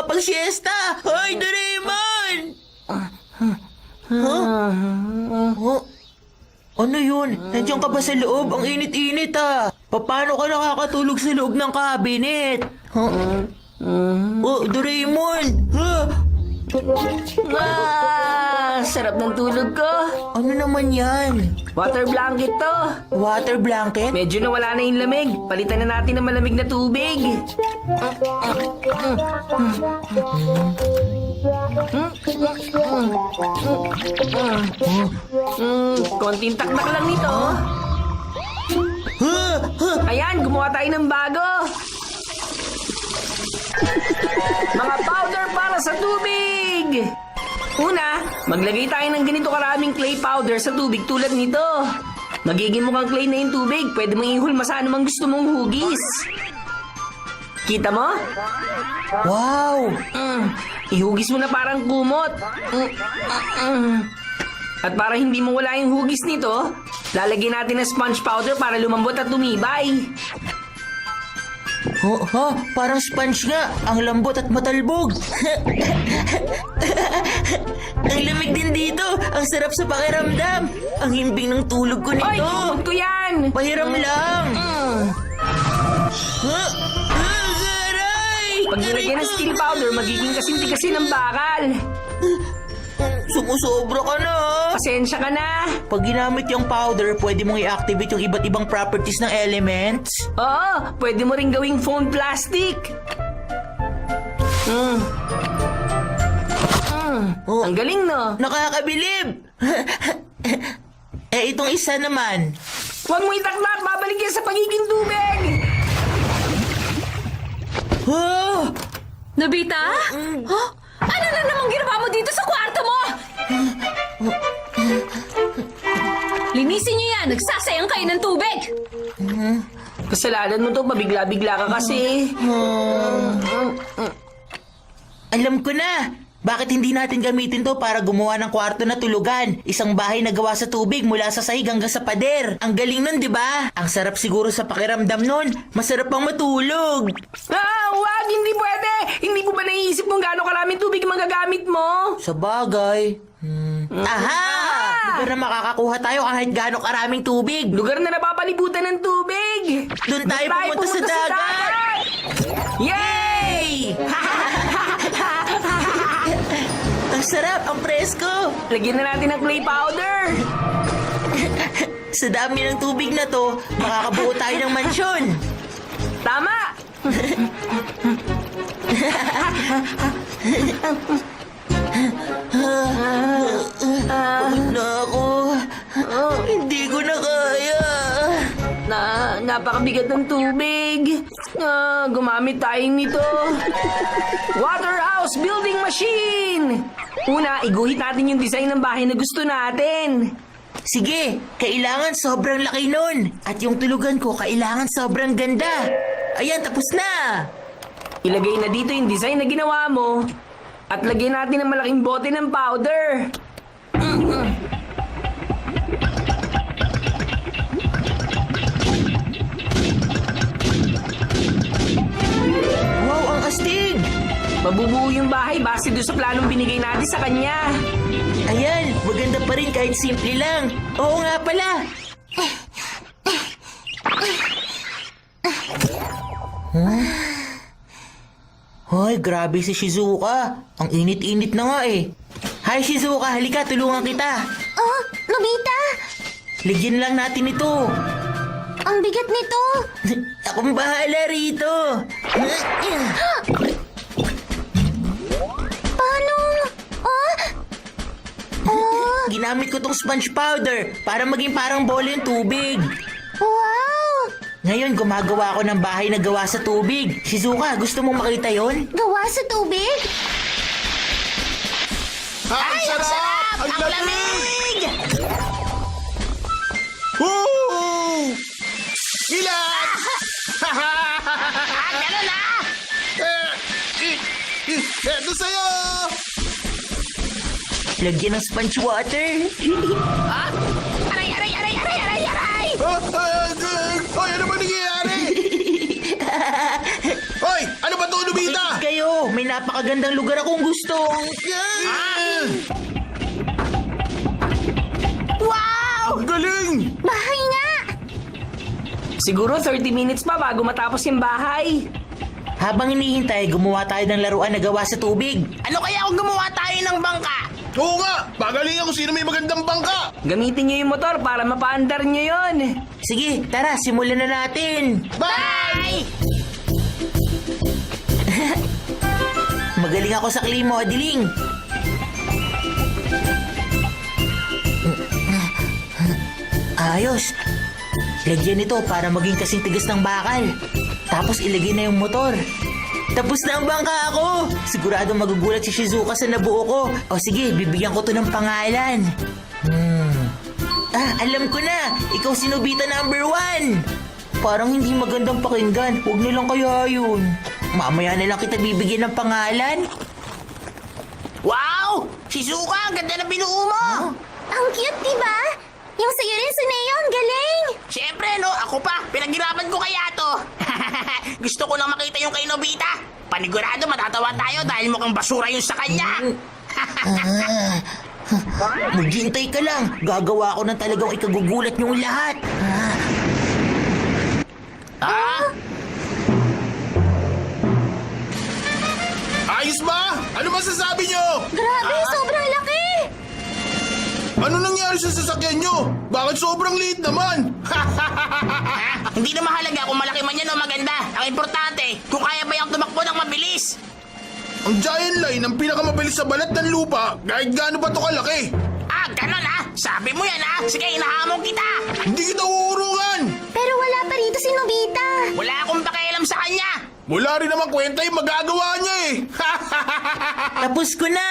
makapag-siesta. Hoy, Doraemon! Huh? Oh, ano yun? Nandiyan ka ba sa loob? Ang init-init ah. Paano ka nakakatulog sa loob ng cabinet? Huh? Oh, Doraemon! Huh? Ah, sarap ng tulog ko. Ano naman yan? Water blanket to. Water blanket? Medyo nawala na yung lamig. Palitan na natin ng malamig na tubig. Mm, konting taktak lang nito. Ayan, gumawa tayo ng bago. Mga powder para sa tubig. Una, maglagay tayo ng ganito karaming clay powder sa tubig tulad nito. Magiging mukhang clay na yung tubig. Pwede mong ihulma sa anumang gusto mong hugis. Kita mo? Wow! Mm, ihugis mo na parang kumot. Mm, mm, mm. At para hindi mo wala yung hugis nito, lalagyan natin ng sponge powder para lumambot at tumibay. Oh, ha? Parang sponge nga. Ang lambot at matalbog. Ang lamig din dito. Ang sarap sa pakiramdam. Ang himbing ng tulog ko Oy, nito. kumot ko yan! Pahiram lang. Mm. Ha? Ah, aray! Pag nilagyan ng steel powder, magiging kasinti-kasi ng bakal. Sumusobra ka na ha? Pasensya ka na. Pag ginamit yung powder, pwede mong i-activate yung iba't ibang properties ng elements. Oo, pwede mo rin gawing foam plastic. Mm. Mm. Oh. Ang galing, no? Nakakabilib! eh, itong isa naman. Huwag mo itaklat, babalik yan sa pagiging tubig! Oh! Nobita? Huh? Ano na namang ginawa mo dito sa kwarto Nagsasayang kayo ng tubig! Kasalanan mo to, pabigla-bigla ka kasi. Alam ko na! Bakit hindi natin gamitin to para gumawa ng kwarto na tulugan? Isang bahay na gawa sa tubig mula sa sahig hanggang sa pader. Ang galing nun, di ba? Ang sarap siguro sa pakiramdam nun. Masarap pang matulog. Ah, wag! Hindi pwede! Hindi mo ba naiisip kung gaano karaming tubig ang magagamit mo? Sa bagay. Hmm. Aha! Na makakakuha tayo kahit gaano karaming tubig. Lugar na napapalibutan ng tubig! Doon tayo pumunta sa dagat. Yay! Ang sarap, ang presko. Lagyan na natin ng clay powder! Sa dami ng tubig na to, makakabuo tayo ng mansyon. Tama! napakabigat ng tubig. Ah, gumamit tayo nito. Water house building machine! Una, iguhit natin yung design ng bahay na gusto natin. Sige, kailangan sobrang laki nun. At yung tulugan ko, kailangan sobrang ganda. Ayan, tapos na. Ilagay na dito yung design na ginawa mo. At lagyan natin ng malaking bote ng powder. Wow, Mabubuo yung bahay base doon sa planong binigay natin sa kanya. Ayan, maganda pa rin kahit simple lang. Oo nga pala. Huh? Hoy, grabe si Shizuka. Ang init-init na nga eh. Hi Shizuka, halika, tulungan kita. Oh, Nobita! Ligyan lang natin ito. Ang bigat nito! Akong bahala rito. Ginamit ko tong sponge powder para maging parang bola yung tubig. wow! Ngayon, gumagawa ako ng bahay na gawa sa tubig. Shizuka, gusto mong makita yon? Gawa sa tubig? Ay, ang sarap! Ang lamig! Woo! Ilan! Ah, gano'n na! Eh, eh, eh, Eto sa'yo! Lagyan ng sponge water. Aray, aray, aray, aray, aray, aray! Ah, ah, ah, Hoy, ano ba nangyayari? Hoy, ano ba to, Nobita? napakagandang lugar akong gusto. Ang galing! Bahay nga! Siguro 30 minutes pa bago matapos yung bahay. Habang hinihintay, gumawa tayo ng laruan na gawa sa tubig. Ano kaya kung gumawa tayo ng bangka? Oo nga! Pagalingan ko sino may magandang bangka! Gamitin nyo yung motor para mapaandar nyo yon. Sige, tara, simulan na natin. Bye! Magaling ako sa klimo, Adiling. Ayos. Lagyan ito para maging kasing tigas ng bakal. Tapos ilagay na yung motor. Tapos na ang bangka ako! Sigurado magugulat si Shizuka sa nabuo ko. O sige, bibigyan ko to ng pangalan. Hmm. Ah, alam ko na! Ikaw si Nobita number one! Parang hindi magandang pakinggan. Huwag na lang kaya yun. Mamaya na lang kita bibigyan ng pangalan. Wow! Shizuka, ang ganda na binuo mo! Ang cute, di ba? Yung sa'yo rin, Suneo, ang galing! Siyempre, no? Ako pa. Pinaghirapan ko kaya to. Gusto ko lang makita yung kay Nobita. Panigurado matatawa tayo dahil mukhang basura yung sa kanya. Maghintay ka lang. Gagawa ko ng talagang ikagugulat niyong lahat. ah? Ayos ba? Ano masasabi nyo? Grabe, sobrang laki! Ano nangyari sa sasakyan nyo? Bakit sobrang liit naman? Hindi na mahalaga kung malaki man yan o maganda. Ang importante, kung kaya ba yung tumakbo ng mabilis. Ang giant line ang pinakamabilis sa balat ng lupa kahit gaano ba to kalaki. Ah, ganon ah. Sabi mo yan ah. Sige, inahamon kita. Hindi kita uurungan! Pero wala pa rito si Nobita! Wala akong pakialam sa kanya. Wala rin naman kwenta yung magagawa niya eh. Tapos ko na.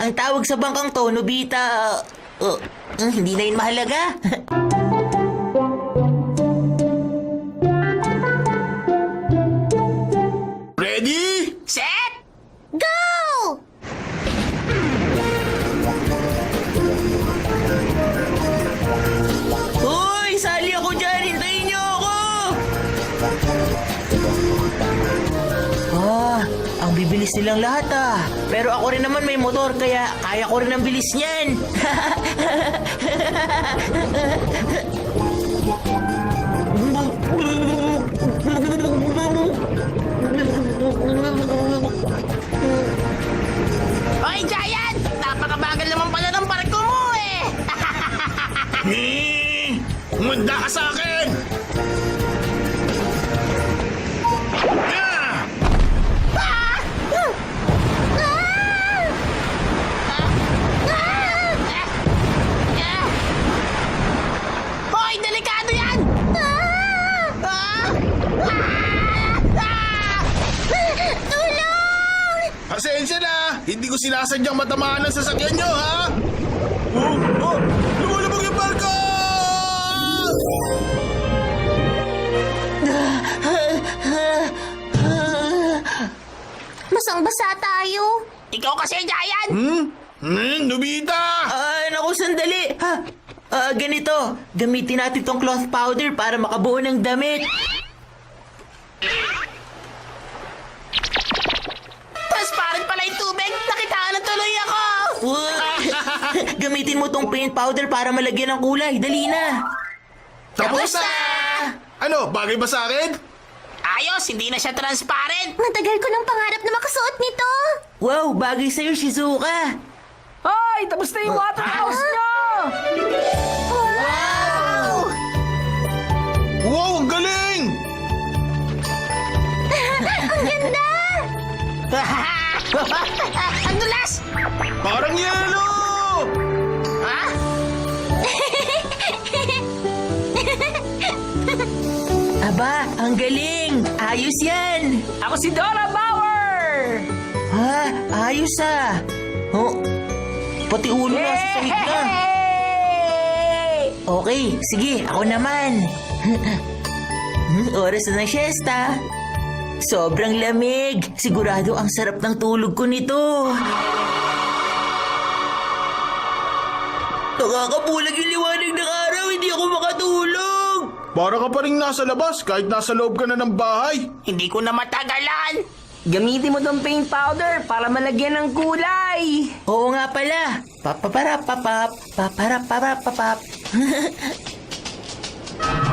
Ang tawag sa bangkang to, Nobita... uh, uh, hindi na yun mahalaga. ang bibilis nilang lahat ah. Pero ako rin naman may motor, kaya kaya ko rin ang bilis niyan. Hoy, Giant! Napakabagal naman pala ng barko mo eh. Hmm, Umanda ka sa akin! Sinasadyang matamaan ang sasakyan nyo, ha? Oh, oh! Lumulubog yung barko! Basang-basa tayo. Ikaw kasi, Giant! Hmm? Hmm, Nobita! Ah, naku, sandali. Ha? Ah, ganito. Gamitin natin tong cloth powder para makabuo ng damit. Gamitin mo tong paint powder para malagyan ng kulay. Dali na. Tapos na! Ano, bagay ba sa akin? Ayos, hindi na siya transparent! Matagal ko ng pangarap na makasuot nito. Wow, bagay sa'yo, Shizuka. Hoy, tapos na yung waterhouse nyo! Wow! Wow, ang galing! Ang ganda! Parang yelo! Ha? Aba, ang galing. Ayos yan. Ako si Dora Bauer! Ha? Ayos ah. Oh, pati ulo na sa sahig na. Okay, sige, ako naman. Oras na ng siesta. Sobrang lamig. Sigurado ang sarap ng tulog ko nito. Nakakabulag yung liwanag ng araw, hindi ako makatulog! Para ka pa rin nasa labas kahit nasa loob ka na ng bahay. Hindi ko na matagalan! Gamitin mo tong paint powder para malagyan ng kulay! Oo nga pala! Papaparapapap, paparapapapap.